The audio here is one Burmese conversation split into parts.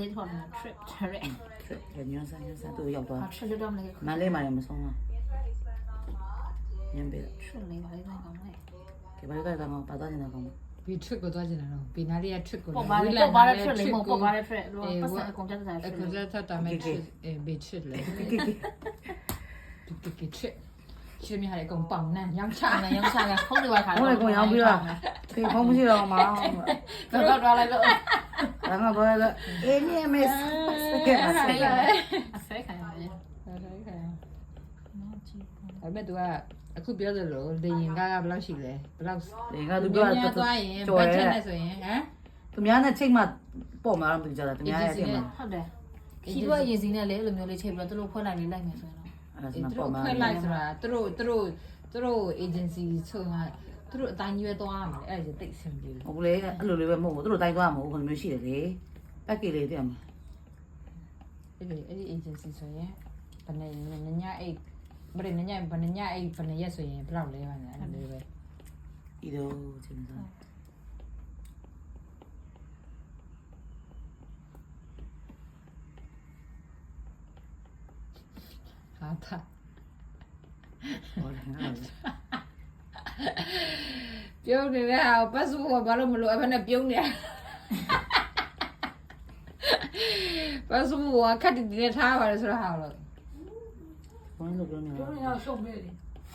လေးထော်နေတာ trip တဲ့ရညဆန်းညဆန်းသူရောက်သွားဟာ trip လို့တော့မလဲမလေးမာရမဆုံးလားညံပေး trip လေးပါလေးတော့ကောင်းလေကဲဘာကတော့ပါသားနေတာကောင်းဘီ trick ကိုသွားကျင်တာတော့ဘီနာရီက trick ကိုပေါ့ပါလေပေါ့ပါလေ trip လေးမပေါ့ပါလေ trip လို့ပတ်စံအကုန်တက်တာအ trip ကူဇက်ထတာမဲ့ trick အဲဘီ trick လေဒီက trick ရှင်းမြဟာလေအကုန်ပေါင်နန်းရောင်းချအဲ့ရောင်းချရဖုန်းတွေပါခါ ဟုတ်လေကိုရောင်းပြီးတော့ဒီဖုန်းမရှိတော့မှာ တော့တော့လိုက်တော့ဒါကဘာလဲ အေးနေမစ်ကဲအစကအဖဲခံရတယ်ဟုတ်တယ်ခင်အဲ့မဲ့ तू ကအခုပြောသလိုလေရင်ကားကဘယ်လောက်ရှိလဲဘယ်လောက်ဒီကသူပြောများသွားရင်ဘတ်ဂျက်နဲ့ဆိုရင်ဟမ်သူများနဲ့ချိန်မှပေါ့မှာတော့သူကြတာသူများရဲ့ချိန်မှာဟုတ်တယ်ခီးတော့ရင်စီနဲ့လေအဲ့လိုမျိုးလေးချိန်ပြီးတော့သူတို့ဖွဲ့လိုက်လေးလိုက်မယ်ဆိုရင်တော့အဲ့ဒီဒါသူပေါ့တို့မှာခွဲလိုက်ဆိုတာသူတို့သူတို့သူတို့ agency ဆုံးက သူတို့အတိုင်းကြီးပဲသွားရမှာအဲ့ဒါတိတ်ဆင်ပြေတယ်ဟုတ်လေအဲ့လိုလေးပဲမဟုတ်ဘူးသူတို့တိုင်းသွားမှာမဟုတ်ဘူးမျိုးရှိတယ်လေပက်ကလေးတည်းမှာအဲ့ဒီအဲ့ဒီ agency ဆိုရင်ဘယ်နဲ့ညညအိတ်ဘယ်နဲ့ညဘယ်နဲ့ညအိတ်ဘယ်နဲ့ရက်ဆိုရင်ဘယ်လောက်လဲပါလဲအဲ့လိုပဲဒီတော့ချိန်စားဟာတာဟောတယ်ငါလည်း ပြုံးနေတဲ့ဟာပတ်စုကဘာလို့မလို့အဲ့နဲ့ပြုံးနေပတ်စုကခက်တည်တည်ထားပါလေဆိုတော့ဟာလို့ဘုန်းကြီးတို့ပြောနေတာတို့ရောရှုံးမေးတယ်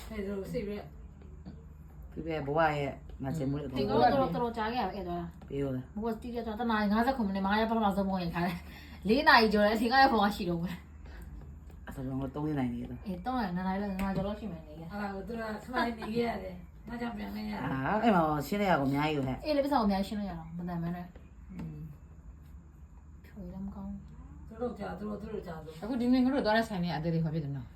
အဲ့ဒါစိတ်ရပြပြဘဝရဲ့မစင်မှုတွေဒီတော့ကတော့တော်တော်ကြားခဲ့ရအဲ့တော့ပြောတယ်ဘိုးကတီးရတော့တနား59မိနစ်မှာရပထမဆုံးပုံရင်ခါတယ်၄နာရီကျော်တယ်အထင်ကရဖုန်းကရှိတော့ဘူးအစလုံးတော့3နိုင်နေတယ်အေးတော့နားနားလည်းငါကျော်လို့ရှိမယ်နေရအဲ့ဒါကိုသူကခမိုင်းနေခဲ့ရတယ်။ နောက်ကြောင့်ပြန်နေရတယ်အာအဲ့မှာရှင်းရရကိုအများကြီးဟဲ့အေးလေပစ္စအောင်အများရှင်းလို့ရတော့မတန်မဲနဲ့ဖြိုရမ်းကောင်း။သူတို့ကြာသူတို့သူတို့ကြာဆိုအခုဒီနေ့ငါတို့သွားတဲ့ဆိုင်လေးအသေးလေးဟောဖြစ်တယ်နော်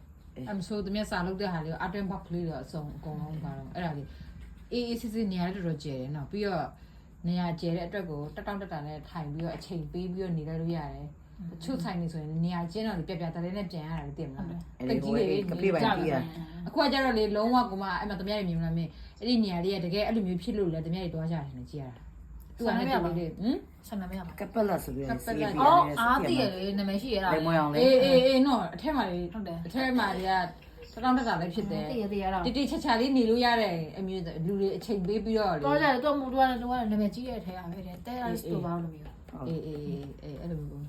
အမဆိုးတမျက်စာလုပ်တဲ့ဟာလေးအတင်းဘက်လေးတော့အစုံအကုန်လုံးပါတော့အဲ့ဒါလေးအေးအေးစစ်စစ်နေရာလေးတော်တော်ကျယ်တယ်နော်ပြီးတော့နေရာကျယ်တဲ့အတွက်ကိုတက်တောင့်တက်တာနဲ့ထိုင်ပြီးတော့အချိန်ပေးပြီးတော့နေလိုက်လို့ရတယ်တချို့ဆိုင်နေဆိုရင်နေရာကျင်းတော့ပြပြတလေးနဲ့ပြန်ရတာလေသိမလားအဲ့ဒီဟိုကပြပိုင်ပြရအ ခုကကြတော့လေလုံးဝကိုမှအဲ့မှာတမရမြင်မလားမင်းအဲ့ဒီနေရာလေးကတကယ်အဲ့လိုမျိုးဖြစ်လို့လေတမရတွေတွားကြတယ်နဲ့ကြည်ရတာသူကလည်းတူလေးဟမ်ဆက်နာမရပါကပလက်ဆိုပြီးစီးပြီးအော်အားတည်ရလေနာမည်ရှိရတာလေမွေအောင်လေအေးအေးအေးနော်အထက်မှာလေဟုတ်တယ်အထက်မှာတွေကတတောင်းတက်တာလည်းဖြစ်တယ်တည်ရတည်ရတော့တိတိချာချာလေးနေလို့ရတဲ့အမျိုးလူတွေအချိန်ပေးပြီးတော့လေတော့ကြတယ်တော့မူတော့တော့နာမည်ကြီးရတဲ့ထဲရပဲတဲ့တဲရစတိုဘာလို့မျိုးအေးအေးအေးအဲ့လိုမျိုး